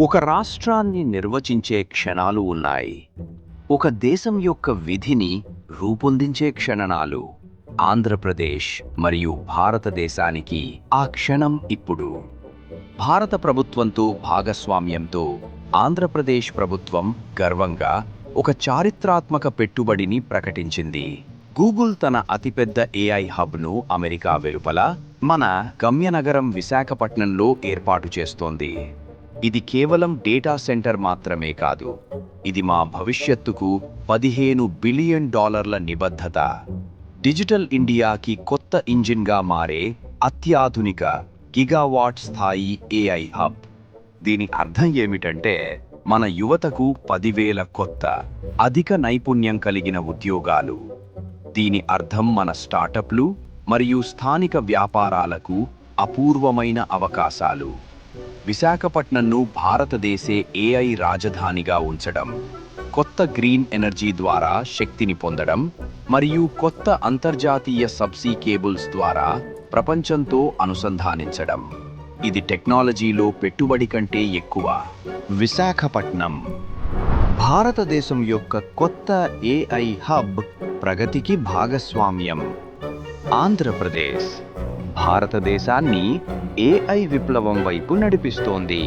ఒక రాష్ట్రాన్ని నిర్వచించే క్షణాలు ఉన్నాయి. ఒక దేశం యొక్క విధిని రూపొందించే క్షణనాలు ఆంధ్రప్రదేశ్ మరియు భారతదేశానికి ఆ క్షణం ఇప్పుడు. భారత ప్రభుత్వంతో భాగస్వామ్యంతో ఆంధ్రప్రదేశ్ ప్రభుత్వం గర్వంగా ఒక చారిత్రాత్మక పెట్టుబడిని ప్రకటించింది. గూగుల్ తన అతిపెద్ద ఏఐ హబ్ను అమెరికా వెలుపల మన గమ్యనగరం విశాఖపట్నంలో ఏర్పాటు చేస్తోంది. ఇది కేవలం డేటా సెంటర్ మాత్రమే కాదు. ఇది మా భవిష్యత్తుకు పదిహేను బిలియన్ డాలర్ల నిబద్ధత. డిజిటల్ ఇండియాకి కొత్త ఇంజిన్గా మారే అత్యాధునిక గిగావాట్ స్థాయి ఏఐ హబ్. దీని అర్థం ఏమిటంటే మన యువతకు పదివేల కొత్త అధిక నైపుణ్యం కలిగిన ఉద్యోగాలు. దీని అర్థం మన స్టార్టప్లు మరియు స్థానిక వ్యాపారాలకు అపూర్వమైన అవకాశాలు. విశాఖపట్నంను భారతదేశే ఏఐ రాజధానిగా ఉంచడం కొత్త గ్రీన్ ఎనర్జీ ద్వారా శక్తిని పొందడం మరియు కొత్త అంతర్జాతీయ సబ్సీ కేబుల్స్ ద్వారా ప్రపంచంతో అనుసంధానించడం. ఇది టెక్నాలజీలో పెట్టుబడి కంటే ఎక్కువ. విశాఖపట్నం. భారతదేశం యొక్క కొత్త ఏఐ హబ్ ప్రగతికి భాగస్వామ్యం. ఆంధ్రప్రదేశ్. భారతదేశాన్ని ఏఐ విప్లవం వైపు నడిపిస్తోంది.